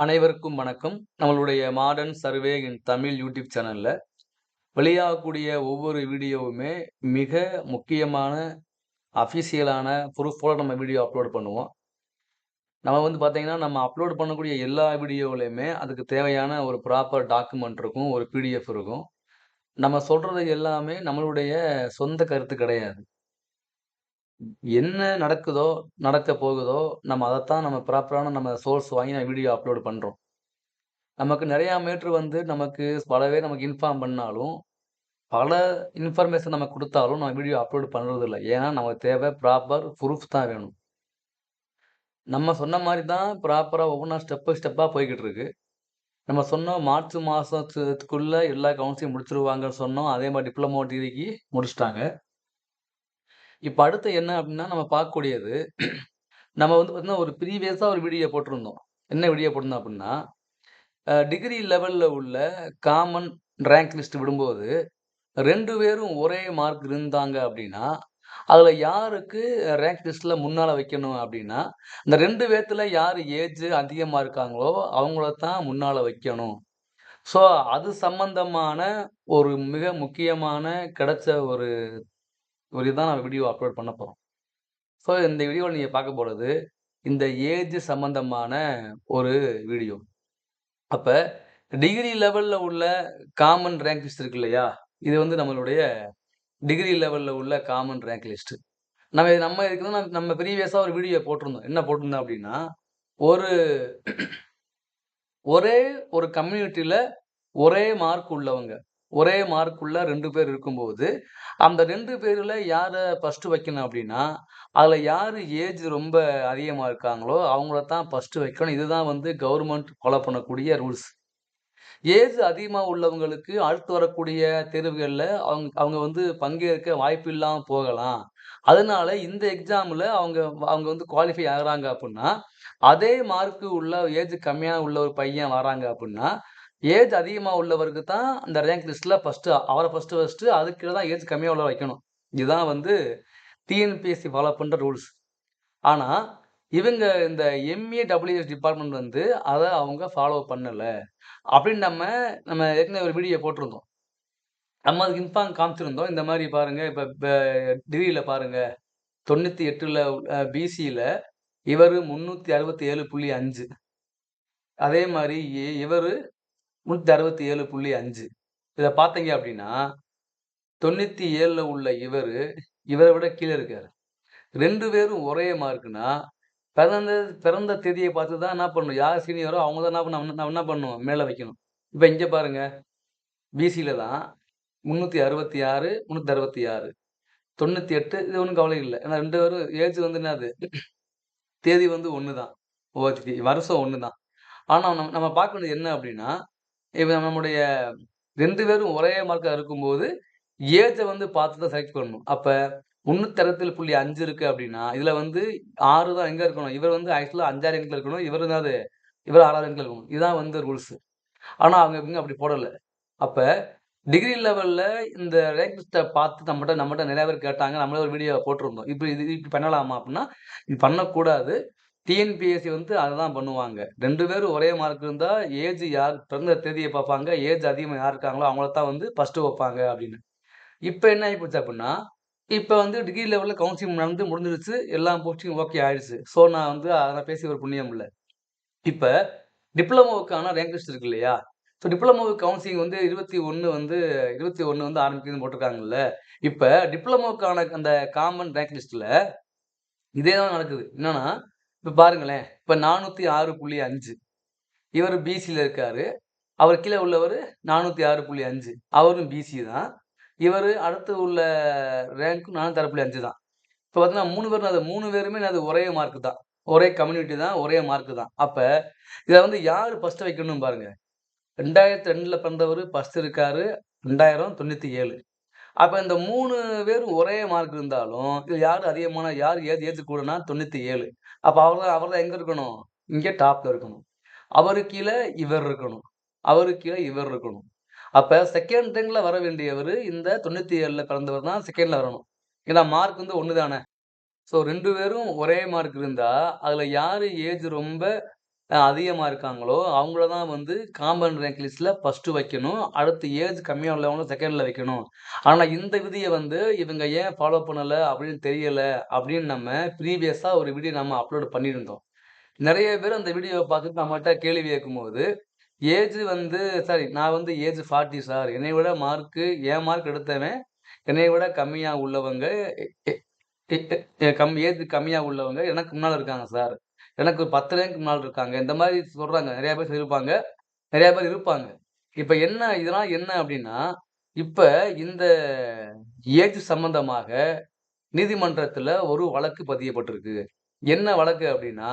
அனைவருக்கும் வணக்கம். நம்மளுடைய modern survey in Tamil YouTube சேனலில் வெளியாகக்கூடிய ஒவ்வொரு வீடியோவுமே மிக முக்கியமான அஃபிஷியலான ப்ரூஃபோட நம்ம வீடியோ அப்லோட் பண்ணுவோம். நம்ம வந்து பார்த்தீங்கன்னா, நம்ம அப்லோட் பண்ணக்கூடிய எல்லா வீடியோவிலையுமே அதுக்கு தேவையான ஒரு ப்ராப்பர் டாக்குமெண்ட் இருக்கும். ஒரு பிடிஎஃப் இருக்கும். நம்ம சொல்கிறது எல்லாமே நம்மளுடைய சொந்த கருத்து கிடையாது. என்ன நடக்குதோ, நடக்க போகுதோ, நம்ம அதைத்தான் நம்ம ப்ராப்பரான நம்ம சோர்ஸ் வாங்கி நம்ம வீடியோ அப்லோட் பண்ணுறோம் நமக்கு நிறையா மீட்ரு வந்து நமக்கு பலவே நமக்கு இன்ஃபார்ம் பண்ணாலும், பல இன்ஃபர்மேஷன் நம்ம கொடுத்தாலும் நம்ம வீடியோ அப்லோடு பண்ணுறது இல்லை ஏன்னா, நமக்கு தேவை ப்ராப்பர் ப்ரூஃப் தான் வேணும். நம்ம சொன்ன மாதிரி தான் ப்ராப்பராக ஒவ்வொன்றா ஸ்டெப் பை ஸ்டெப்பாக போய்கிட்டு இருக்கு. நம்ம சொன்னோம் மார்ச் மாதத்துக்குள்ளே எல்லா கவுன்சிலையும் முடிச்சிருவாங்கன்னு சொன்னோம். அதே மாதிரி டிப்ளமோ டிகிரிக்கு முடிச்சிட்டாங்க இப்போ அடுத்து என்ன அப்படின்னா நம்ம பார்க்கக்கூடியது நம்ம வந்து பார்த்தீங்கன்னா, ஒரு ப்ரீவியஸாக ஒரு வீடியோ போட்டிருந்தோம். என்ன வீடியோ போட்டிருந்தோம் அப்படின்னா டிகிரி லெவலில் உள்ள காமன் ரேங்க் லிஸ்ட் விடும்போது ரெண்டு பேரும் ஒரே மார்க் இருந்தாங்க அப்படின்னா அதில் யாருக்கு ரேங்க் லிஸ்ட்டில் முன்னால் வைக்கணும் அப்படின்னா இந்த ரெண்டு பேர்த்தில் யார் ஏஜ் அதிகமாக இருக்காங்களோ, அவங்கள தான் முன்னால் வைக்கணும். ஸோ, அது சம்பந்தமான ஒரு மிக முக்கியமான கிடைச்ச ஒரு ஒரு இதான் நான் வீடியோ அப்லோட் பண்ண போகிறோம் ஸோ, இந்த வீடியோவில் நீங்கள் பார்க்க போகிறது இந்த ஏஜ் சம்பந்தமான ஒரு வீடியோ. அப்போ டிகிரி லெவலில் உள்ள காமன் ரேங்க் லிஸ்ட் இருக்கு இல்லையா? இது வந்து நம்மளுடைய டிகிரி லெவலில் உள்ள காமன் ரேங்க் லிஸ்ட். நம்ம நம்ம இதுக்கு நம்ம ப்ரீவியஸாக ஒரு வீடியோ போட்டிருந்தோம். என்ன போட்டிருந்தோம் அப்படின்னா ஒரு ஒரே ஒரு கம்யூனிட்டியில் ஒரே மார்க் உள்ளவங்க. ஒரே மார்க்குள்ள ரெண்டு பேர் இருக்கும்போது, அந்த ரெண்டு பேரில் யாரை ஃபஸ்ட்டு வைக்கணும் அப்படின்னா அதில் யார் ஏஜ் ரொம்ப அதிகமாக இருக்காங்களோ, அவங்கள தான் ஃபஸ்ட்டு வைக்கணும். இதுதான் வந்து கவர்மெண்ட் ஃபாலோ பண்ணக்கூடிய ரூல்ஸ். ஏஜ் அதிகமாக உள்ளவங்களுக்கு அடுத்து வரக்கூடிய தேர்வுகளில் அவங்க அவங்க வந்து பங்கேற்க வாய்ப்பு இல்லாமல் போகலாம். அதனால இந்த எக்ஸாமில் அவங்க அவங்க வந்து குவாலிஃபை ஆகுறாங்க அப்படின்னா அதே மார்க்கு உள்ள ஏஜ் கம்மியாக உள்ள ஒரு பையன் வராங்க அப்படின்னா ஏஜ் அதிகமாக உள்ளவருக்கு தான் அந்த ரேங்க் லிஸ்ட்டில் ஃபஸ்ட்டு அவரை ஃபஸ்ட்டு ஃபஸ்ட்டு அதுக்கு தான் ஏஜ் கம்மியாக உள்ள வைக்கணும். இதுதான் வந்து டிஎன்பிஎஸ்சி ஃபாலோ பண்ணுற ரூல்ஸ். ஆனால் இவங்க இந்த எம்ஏடபிள்யூஎஸ் டிபார்ட்மெண்ட் வந்து அதை அவங்க ஃபாலோ பண்ணலை அப்படின்னு நம்ம நம்ம ஏற்கனவே ஒரு வீடியோ போட்டிருந்தோம். நம்ம அதுக்கு இன்ஃபார்ம் காமிச்சிருந்தோம். இந்த மாதிரி பாருங்கள் இப்போ டிகிரியில் பாருங்கள் தொண்ணூற்றி எட்டில் பிசியில் பாருங்க 98ல அ பிசில இவரு 367.5 அதே நூற்றி அறுபத்தி ஏழு புள்ளி அஞ்சு. இதை பார்த்தீங்க அப்டின்னா, 97ல உள்ள இவர் இவரை விட கீழே இருக்கார். ரெண்டு பேரும் ஒரே மார்க்குன்னா பிறந்த பிறந்த தேதியை பார்த்து தான் என்ன பண்ணணும், யார் சீனியரோ அவங்க தான் என்ன பண்ண நம்ம என்ன பண்ணணும், மேலே வைக்கணும். இப்போ இங்கே பாருங்கள் பிசியில் தான் 366, 366 98 இது ஒன்றும் கவலை இல்லை. ஏன்னா ரெண்டு பேரும் ஏஜ் வந்து என்னது? தேதி வந்து ஒன்று தான். ஓகே வருஷம் ஒன்று தான். ஆனால் நம்ம நம்ம பார்க்க வேண்டியது என்ன அப்படின்னா இப்போ நம்மளுடைய ரெண்டு பேரும் ஒரே மார்க்காக இருக்கும்போது, ஏஜை வந்து பார்த்து தான் செலக்ட் பண்ணணும். அப்போ முன்னூத்தரத்தில் புள்ளி அஞ்சு இருக்குது அப்படின்னா இதில் வந்து ஆறு தான் எங்கே இருக்கணும், இவர் வந்து ஆக்சுவலாக அஞ்சாறு ரேங்கில் இருக்கணும். இவரு என்னது, இவர் 6வது ரேங்க்ல இருக்கணும். இதுதான் வந்து ரூல்ஸு ஆனால் அவங்க இவங்க அப்படி போடலை அப்போ டிகிரி லெவலில் இந்த ரேங்க் லிஸ்ட்டை பார்த்து நம்மகிட்ட நம்மகிட்ட நிறையா பேர் கேட்டாங்க. நம்மளே ஒரு வீடியோ போட்டிருந்தோம். இப்போ இது இப்படி பண்ணலாமா அப்படின்னா இது பண்ணக்கூடாது. டிஎன்பிஎஸ்சி வந்து அதை தான் பண்ணுவாங்க. ரெண்டு பேரும் ஒரே மார்க் இருந்தால் ஏஜ் யார் பிறந்த தேதியை பார்ப்பாங்க. ஏஜ் அதிகமாக யார் இருக்காங்களோ அவங்கள தான் வந்து ஃபஸ்ட்டு வைப்பாங்க அப்படின்னு இப்போ என்ன ஆகி போச்சு அப்படின்னா இப்போ வந்து டிகிரி லெவலில் கவுன்சிலிங் நடந்து முடிஞ்சிருச்சு. எல்லா போஸ்டிங் ஓகே ஆயிடுச்சு. ஸோ, நான் வந்து அதை பேசி ஒரு புண்ணியம் இல்லை இப்போ டிப்ளமோவுக்கான ரேங்க் லிஸ்ட் இருக்கு இல்லையா? ஸோ, டிப்ளமோவுக்கு கவுன்சிலிங் வந்து 21 வந்து 21 வந்து ஆரம்பிக்குதுன்னு போட்டிருக்காங்கல்ல. இப்போ டிப்ளமோவுக்கான அந்த காமன் ரேங்க் லிஸ்ட்டில் இதே தான் நடக்குது. என்னன்னா, இப்போ பாருங்களேன் இப்போ நானூற்றி ஆறு புள்ளி அஞ்சு. இவர் பிசியில் இருக்கார். அவர் கீழே உள்ளவர் நானூற்றி ஆறு புள்ளி அஞ்சு. அவரும் பிசி தான். இவர் அடுத்து உள்ள ரேங்க்கும் நானூற்றி ஆறு புள்ளி அஞ்சு தான். இப்போ பார்த்தீங்கன்னா மூணு பேரும் அது மூணு பேருமே அது ஒரே மார்க் தான். ஒரே கம்யூனிட்டி தான் ஒரே மார்க் தான். அப்போ இதை வந்து யார் ஃபஸ்ட்டு வைக்கணும்னு பாருங்கள் ரெண்டாயிரத்தி ரெண்டில் பிறந்தவர் ஃபஸ்ட்டு இருக்கார். ரெண்டாயிரம் தொண்ணூற்றி ஏழு. அப்போ இந்த மூணு பேரும் ஒரே மார்க் இருந்தாலும் இது யார் அதிகமான யார் ஏது ஏற்றுக்கூடனா தொண்ணூற்றி ஏழு. அப்போ அவர் தான் அவர் தான் எங்கே இருக்கணும், இங்கே டாப்பில் இருக்கணும். அவருக்கு கீழே இவர் இருக்கணும். அவருக்கு கீழே இவர் இருக்கணும். அப்போ செகண்ட் டெங்கில் வர வேண்டியவர் இந்த 97ல பிறந்தவர் தான் செகண்டில் வரணும். ஏன்னா மார்க் வந்து ஒன்று தானே. ஸோ ரெண்டு பேரும் ஒரே மார்க் இருந்தால் அதில் யார் ஏஜ் ரொம்ப அதிகமாக இருக்காங்களோ, அவங்கள தான் வந்து காமன் ரேங்க் லிஸ்ட்ல ஃபர்ஸ்ட்டு வைக்கணும். அடுத்து ஏஜ் கம்மியாக உள்ளவங்கள செகண்டில் வைக்கணும். ஆனால் இந்த விதியை வந்து இவங்க ஏன் ஃபாலோ பண்ணலை அப்படின்னு தெரியலை அப்படின்னு நம்ம ப்ரீவியஸாக ஒரு வீடியோ நம்ம அப்லோட் பண்ணியிருந்தோம். நிறைய பேர் அந்த வீடியோவை பார்த்துட்டு நம்மகிட்ட கேள்வி கேட்கும்போது, ஏஜ் வந்து சாரி நான் வந்து ஏஜ் 40 சார். என்னை விட மார்க்கு என் மார்க் எடுத்தவன் என்னை விட கம்மியாக உள்ளவங்க கம் ஏஜ் கம்மியாக உள்ளவங்க எனக்கு முன்னால் இருக்காங்க சார். எனக்கு 10 ரேங்க் முன்னால் இருக்காங்க. இந்த மாதிரி சொல்றாங்க. நிறையா பேர் சொல்லியிருப்பாங்க. நிறையா பேர் இருப்பாங்க. இப்ப என்ன இதெல்லாம் என்ன அப்படின்னா இப்ப இந்த ஏஜ் சம்பந்தமாக நீதிமன்றத்துல ஒரு வழக்கு பதியப்பட்டிருக்கு. என்ன வழக்கு அப்படின்னா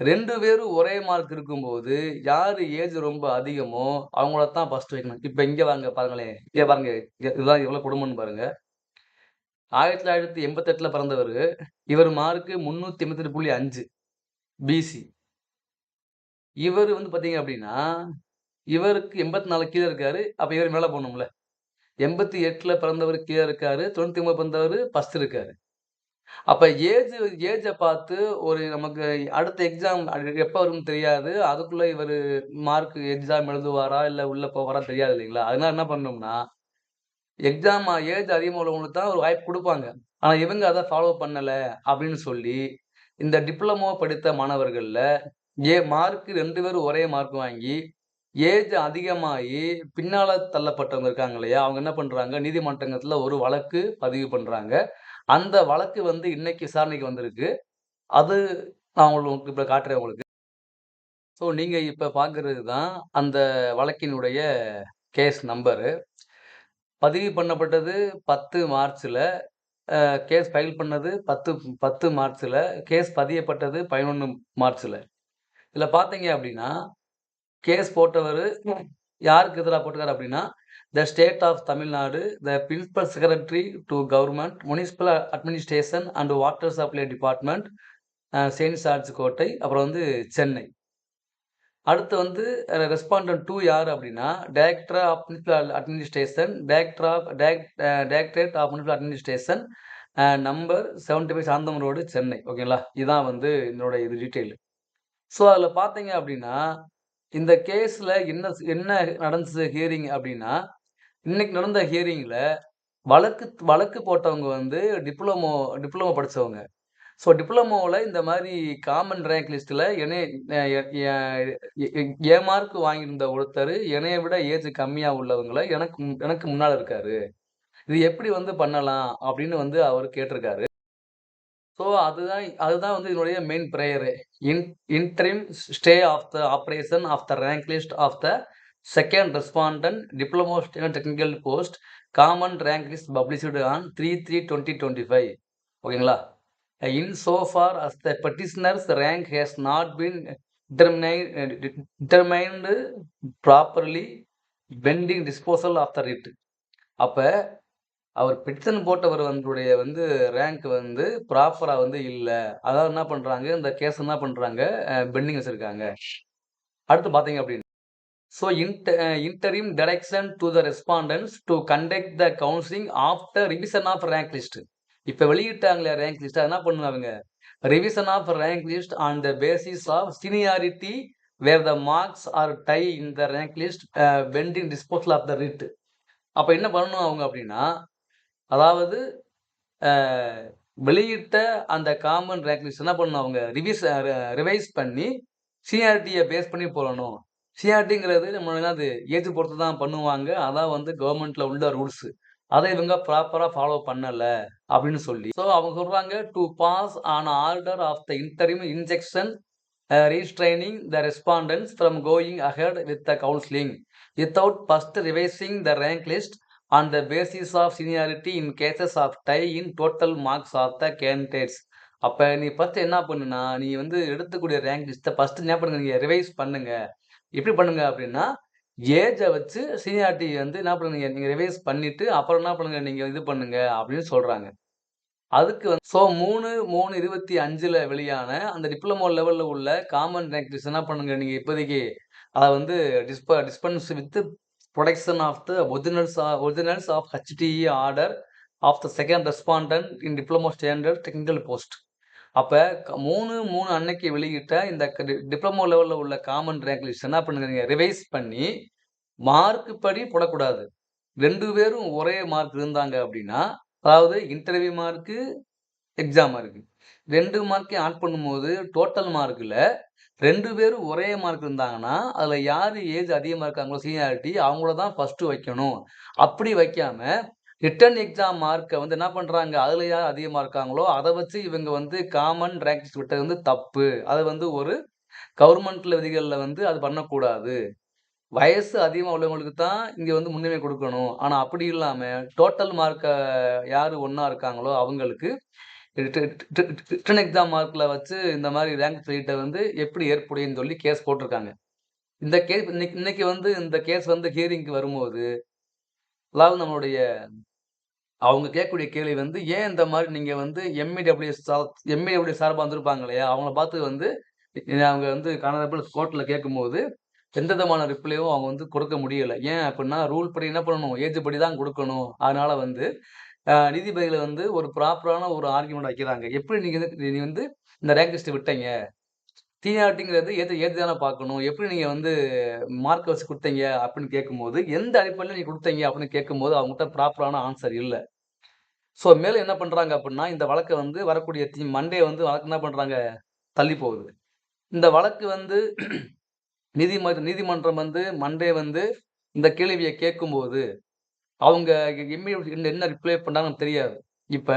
ரெண்டு பேரும் ஒரே மார்க் இருக்கும்போது, யாரு ஏஜ் ரொம்ப அதிகமோ அவங்கள தான் ஃபர்ஸ்ட் வைக்கணும். இப்போ இங்க வாங்க பாருங்களேன். இங்கே பாருங்க. இதெல்லாம் எவ்வளோ கொடுமன்னு பாருங்க. 1988ல பிறந்தவரு. இவர் மார்க்கு 388.5 பிசி. இவர் வந்து பார்த்தீங்க அப்படின்னா இவருக்கு எண்பத்தி நாலு கீழே இருக்காரு. அப்போ இவர் மேலே போகணும்ல எண்பத்தி எட்டில் பிறந்தவர் கீழே இருக்காரு. 99 பிறந்தவர் ஃபஸ்ட் இருக்காரு. அப்போ ஏஜ் ஏஜை பார்த்து ஒரு நமக்கு அடுத்த எக்ஸாம் எப்போ வரும்னு தெரியாது. அதுக்குள்ளே இவர் மார்க் எக்ஸாம் எழுதுவாரா? இல்லை உள்ளே போவாரா? தெரியாது இல்லைங்களா? அதனால என்ன பண்ணோம்னா, எக்ஸாம் ஏஜ் அதிகமாக உள்ளவங்களுக்கு தான் ஒரு வாய்ப்பு கொடுப்பாங்க ஆனால் இவங்க அதை ஃபாலோ பண்ணலை அப்படின்னு சொல்லி, இந்த டிப்ளமோ படித்த மாணவர்களில் ஏ மார்க் ரெண்டு பேரும் ஒரே மார்க் வாங்கி, ஏஜ் அதிகமாகி பின்னால் தள்ளப்பட்டவங்க இருக்காங்க இல்லையா? அவங்க என்ன பண்ணுறாங்க நீதிமன்றத்தில் ஒரு வழக்கு பதிவு பண்ணுறாங்க அந்த வழக்கு வந்து இன்னைக்கு விசாரணைக்கு வந்திருக்கு. அது நான் உங்களுக்கு இப்போ காட்டுறேன் உங்களுக்கு. ஸோ நீங்கள் இப்போ பார்க்குறது தான் அந்த வழக்கினுடைய கேஸ் நம்பரு. பதிவு பண்ணப்பட்டது பத்து மார்ச்சில் கேஸ் ஃபைல் பண்ணது 10 10 மார்ச்ல. கேஸ் பதியப்பட்டது 11 மார்ச்ல. இதுல பார்த்தீங்க அப்டின்னா, கேஸ் போட்டவரு யாருக்கு எதிரா போட்டிருக்காரு அப்டின்னா, the state of Tamil Nadu, the principal secretary to government, municipal administration and water supply department, uh Saint George கோட்டை, அப்புறம் வந்து சென்னை. அடுத்து வந்து ரெஸ்பாண்டன்ட் டூ யார் அப்படின்னா director of municipal administration, director of directorate of municipal administration, number seventy five Santhome road, Chennai. ஓகேங்களா? இதுதான் வந்து என்னோட இது டீட்டெயில். ஸோ அதில் பார்த்தீங்க அப்படின்னா இந்த கேஸில் என்ன என்ன நடந்துச்சு ஹியரிங் அப்படின்னா இன்னைக்கு நடந்த ஹியரிங்கில் வழக்கு வழக்கு போட்டவங்க வந்து டிப்ளமோ டிப்ளமோ படித்தவங்க ஸோ டிப்ளமோவில் இந்த மாதிரி காமன் ரேங்க் லிஸ்ட்டில் என்னைய எ என் மார்க் வாங்கியிருந்த ஒருத்தர் என்னைய விட ஏஜ் கம்மியாக உள்ளவங்களை எனக்கு எனக்கு முன்னால் இருக்காரு. இது எப்படி வந்து பண்ணலாம்? அப்படின்னு வந்து அவர் கேட்டிருக்காரு. ஸோ அதுதான் அதுதான் வந்து இதனுடைய main prayer in interim stay of the operation of the rank list of the second respondent diploma technical post common rank list published on 3/3/2025 ஓகேங்களா? In so far as the petitioner's rank has not been determinate determined properly pending disposal of the writ. அப்போ அவர் petition போட்டவர் வந்துடைய வந்து rank வந்து ப்ராப்பராக வந்து இல்லை. அதாவது என்ன பண்ணுறாங்க இந்த கேஸ் என்ன பண்ணுறாங்க பெண்டிங் வச்சுருக்காங்க. அடுத்து பார்த்தீங்க அப்படின்னு so inter interim direction to the respondents to conduct the counselling after revision of rank list இப்போ வெளியிட்டாங்களே ரேங்க் லிஸ்ட். என்ன பண்ணுவாங்க revision of rank list on the basis of seniority where the marks are tie in the rank list vending pending disposal of the writ. அப்போ என்ன பண்ணணும் அவங்க அப்படின்னா அதாவது வெளியிட்ட அந்த காமன் ரேங்க் லிஸ்ட் என்ன பண்ணணும் அவங்க ரிவிஸ் ரிவைஸ் பண்ணி சிஆர்டியை பேஸ் பண்ணி போடணும். சிஆர்டிங்கிறது நம்ம என்னது ஏஜ் பொறுத்து தான் பண்ணுவாங்க. அதான் வந்து கவர்மெண்ட்டில் உள்ள ரூல்ஸு அதை இவங்க ப்ராப்பராக ஃபாலோ பண்ணல அப்படின்னு சொல்லி. ஸோ அவங்க சொல்கிறாங்க to pass an order of the interim injunction restraining restraining the respondents from going ahead with the counselling without first revising the rank list on the basis of seniority in cases of tie in total marks of the candidates. அப்போ நீ first என்ன பண்ணுனா, நீ வந்து எடுத்துக்கூடிய rank லிஸ்ட்டை first என்ன பண்ணுங்க, நீங்கள் ரிவைஸ் பண்ணுங்க. எப்படி பண்ணுங்க அப்படின்னா ஏஜை வச்சு சீனியாரிட்டி வந்து என்ன பண்ணுங்க, நீங்க ரிவைஸ் பண்ணிட்டு அப்புறம் என்ன பண்ணுங்க, நீங்க இது பண்ணுங்க அப்படின்னு சொல்றாங்க. அதுக்கு வந்து ஸோ 3/3/25ல வெளியான அந்த டிப்ளமோ லெவலில் உள்ள காமன் ரேங்க் என்ன பண்ணுங்க, நீங்கள் இப்போதைக்கு அதை வந்து dis dispense with production of the originals originals of HDE order of the second respondent in diploma standard technical post. அப்போ க 3, 3 அன்னைக்கு வெளியிட்ட இந்த க டிப்ளமோ லெவலில் உள்ள காமன் ரேங்க் லிஸ்ட் என்ன பண்ணுங்க ரிவைஸ் பண்ணி, மார்க் படி போடக்கூடாது. ரெண்டு பேரும் ஒரே மார்க் இருந்தாங்க அப்படின்னா, அதாவது இன்டர்வியூ மார்க்கு, எக்ஸாம் மார்க்கு. 2 மார்க்கையும் ஆட் பண்ணும்போது டோட்டல் மார்க்கில் ரெண்டு பேரும் ஒரே மார்க் இருந்தாங்கன்னா, அதில் யார் ஏஜ் அதிகமாக இருக்காங்களோ சீனியாரிட்டி அவங்கள தான் ஃபஸ்ட்டு வைக்கணும். அப்படி வைக்காம, ரிட்டன் எக்ஸாம் மார்க்கை வந்து என்ன பண்ணுறாங்க அதில் யார் அதிகமாக இருக்காங்களோ, அதை வச்சு இவங்க வந்து காமன் ரேங்க் விட்டது வந்து தப்பு. அது வந்து ஒரு கவர்மெண்ட்ல விதிகளில் வந்து அது பண்ணக்கூடாது. வயசு அதிகமாக உள்ளவங்களுக்கு தான் இங்கே வந்து முன்னுரிமை கொடுக்கணும் ஆனால் அப்படி இல்லாமல் டோட்டல் மார்க்கை யார் ஒன்றா இருக்காங்களோ அவங்களுக்கு ரிட்டர்ன் ரிட்டன் எக்ஸாம் மார்க்கில் வச்சு இந்த மாதிரி ரேங்க் வெளியிட்டது வந்து எப்படி ஏற்புடையன்னு சொல்லி கேஸ் போட்டிருக்காங்க. இந்த கேஸ் இன்னைக்கு இன்னைக்கு வந்து இந்த கேஸ் வந்து ஹியரிங்க்கு வரும்போது, அதாவது நம்மளுடைய அவங்க கேட்கக்கூடிய கேள்வி வந்து, ஏன் இந்த மாதிரி நீங்க வந்து எம்இடபிள்யூ எம்.இ.டபிள்யூ சார்பாக வந்திருப்பாங்க இல்லையா? அவங்கள பார்த்து வந்து அவங்க வந்து கானரபிள் கோர்ட்டில் கேட்கும்போது, எந்த விதமான ரிப்ளேயும் அவங்க வந்து கொடுக்க முடியலை ஏன் அப்படின்னா, ரூல் படி என்ன பண்ணணும், ஏஜ் படி தான் கொடுக்கணும் அதனால வந்து நீதிபதிகளை வந்து ஒரு ப்ராப்பரான ஒரு ஆர்குமெண்ட் வைக்கிறாங்க. எப்படி நீங்கள் வந்து நீ வந்து இந்த ரேங்க் லிஸ்ட் விட்டீங்க? சீனியாரிட்டிங்கிறது ஏஜ் ஏஜ் தானே பார்க்கணும். எப்படி நீங்கள் வந்து மார்க் வச்சு கொடுத்தீங்க அப்படின்னு கேட்கும்போது, எந்த அடிப்படையில் நீங்கள் கொடுத்தீங்க அப்படின்னு கேட்கும்போது, அவங்ககிட்ட ப்ராப்பரான ஆன்சர் இல்லை ஸோ மேலே என்ன பண்ணுறாங்க அப்படின்னா, இந்த வழக்கு வந்து வரக்கூடிய தி மண்டே வந்து வழக்கு என்ன பண்ணுறாங்க தள்ளி போகுது. இந்த வழக்கு வந்து நீதிம நீதிமன்றம் வந்து மண்டே வந்து இந்த கேள்வியை கேட்கும்போது, அவங்க இம்மீடியட் என்ன ரிப்ளை பண்ணாங்கன்னு தெரியாது. இப்போ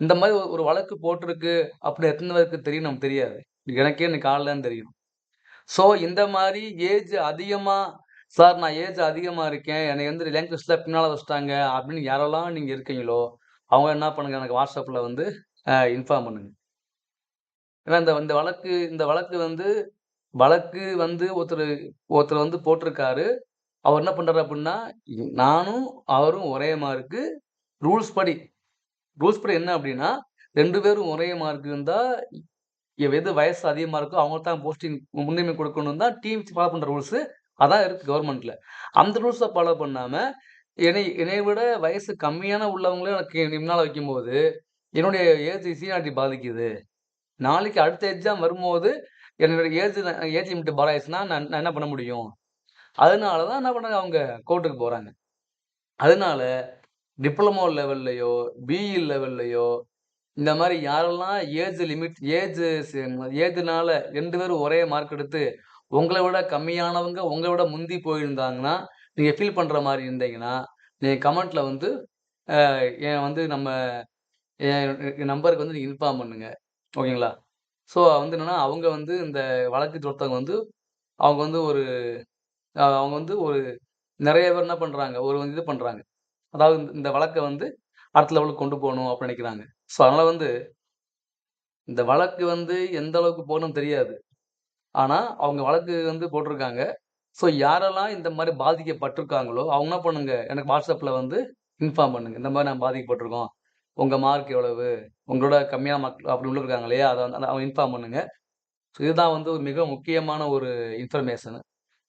இந்த மாதிரி ஒரு வழக்கு போட்டிருக்கு அப்படின்னு எத்தன பேருக்கு தெரியும் நமக்கு தெரியாது. எனக்கே இன்னைக்கு காலைல தான் தெரியும். ஸோ இந்த மாதிரி ஏஜ் அதிகமாக சார் நான் ஏஜ் அதிகமாக இருக்கேன். என்னை வந்து ரேங்க் பின்னால் பின்னால வச்சுட்டாங்க அப்படின்னு யாரெல்லாம் நீங்கள் இருக்கீங்களோ, அவங்க என்ன பண்ணுங்க எனக்கு வாட்ஸ்அப்பில் வந்து இன்ஃபார்ம் பண்ணுங்க. ஏன்னா இந்த இந்த வழக்கு இந்த வழக்கு வந்து வழக்கு வந்து ஒருத்தர் ஒருத்தர் வந்து போட்டிருக்காரு. அவர் என்ன பண்றாரு அப்படின்னா, நானும் அவரும் ஒரே மார்க்கு. ரூல்ஸ் படி ரூல்ஸ் படி என்ன அப்படின்னா, ரெண்டு பேரும் ஒரே மார்க் இருந்தால் எது வயசு அதிகமாக இருக்கோ அவங்களுக்கு தான் போஸ்டிங் முன்னுரிமை கொடுக்கணும் தான் டீம் ஃபாலோ பண்ணுற ரூல்ஸு அதான் இருக்குது கவர்மெண்ட்டில் அந்த ரூல்ஸை ஃபாலோ பண்ணாமல் என்னை என்னை விட வயசு கம்மியான உள்ளவங்கள எனக்கு முன்னால வைக்கும்போது, என்னுடைய ஏஜ் சீனாரிட்டி பாதிக்குது. நாளைக்கு அடுத்த எக்ஸாம் வரும்போது, என்னோட ஏஜ் ஏஜ் லிமிட் பாராயிடுச்சுன்னா நான் நான் என்ன பண்ண முடியும்? அதனால தான் என்ன பண்ணுறாங்க அவங்க கோர்ட்டுக்கு போகிறாங்க அதனால டிப்ளமோ லெவல்லையோ பிஇ லெவல்லையோ இந்த மாதிரி யாரெல்லாம் ஏஜ் லிமிட் ஏஜ் ஏஜ்னால ரெண்டு பேரும் ஒரே மார்க் எடுத்து, உங்களை விட கம்மியானவங்க உங்களை விட முந்தி போயிருந்தாங்கன்னா, நீங்கள் ஃபீல் பண்ணுற மாதிரி இருந்தீங்கன்னா, நீங்கள் கமெண்ட்டில் வந்து என் வந்து நம்ம என் என் நம்பருக்கு வந்து நீங்கள் இன்ஃபார்ம் பண்ணுங்கள் ஓகேங்களா? ஸோ வந்து என்னென்னா அவங்க வந்து இந்த வழக்கு தொடுத்தவங்க வந்து அவங்க வந்து ஒரு அவங்க வந்து ஒரு நிறைய பேர் என்ன பண்ணுறாங்க ஒரு இது பண்ணுறாங்க அதாவது இந்த- வழக்கை வந்து அடுத்த லெவலுக்கு கொண்டு போகணும் அப்படின்னு நினைக்கிறாங்க ஸோ அதனால் வந்து இந்த வழக்கு வந்து எந்த அளவுக்கு போகணும்னு தெரியாது. ஆனால் அவங்க வழக்கு வந்து போட்டிருக்காங்க. ஸோ யாரெல்லாம் இந்த மாதிரி பாதிக்கப்பட்டிருக்காங்களோ, அவங்க என்ன பண்ணுங்க, எனக்கு வாட்ஸ்அப்பில் வந்து இன்ஃபார்ம் பண்ணுங்க. இந்த மாதிரி நான் பாதிக்கப்பட்டிருக்கோம். உங்கள் மார்க் எவ்வளவு? உங்களோட கம்மியான மக்கள் அப்படி உள்ள இருக்காங்க இல்லையா? அதை வந்து அவங்க இன்ஃபார்ம் பண்ணுங்க. ஸோ இதுதான் வந்து ஒரு மிக முக்கியமான ஒரு இன்ஃபர்மேஷனு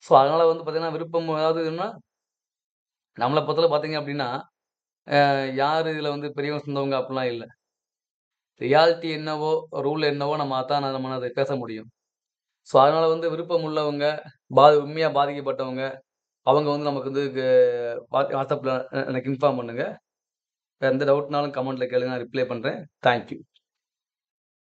ஸோ அதனால் வந்து பார்த்திங்கன்னா விருப்பம் அதாவது என்ன நம்மளை பொறுத்தளவு பார்த்தீங்க அப்படின்னா, யார் இதில் வந்து பெரியவங்க, சொந்தவங்க அப்படிலாம் இல்லை ரியாலிட்டி என்னவோ, ரூல் என்னவோ நம்ம அதான் நம்ம அதை பேச முடியும். ஸோ அதனால் வந்து விருப்பம் உள்ளவங்க, பா உண்மையாக பாதிக்கப்பட்டவங்க, அவங்க வந்து நமக்கு வந்து வாட்ஸ்அப்பில் எனக்கு இன்ஃபார்ம் பண்ணுங்கள் எந்த டவுட்னாலும் கமெண்ட்டில் கேளுங்க. நான் ரிப்ளை பண்ணுறேன் தேங்க் யூ.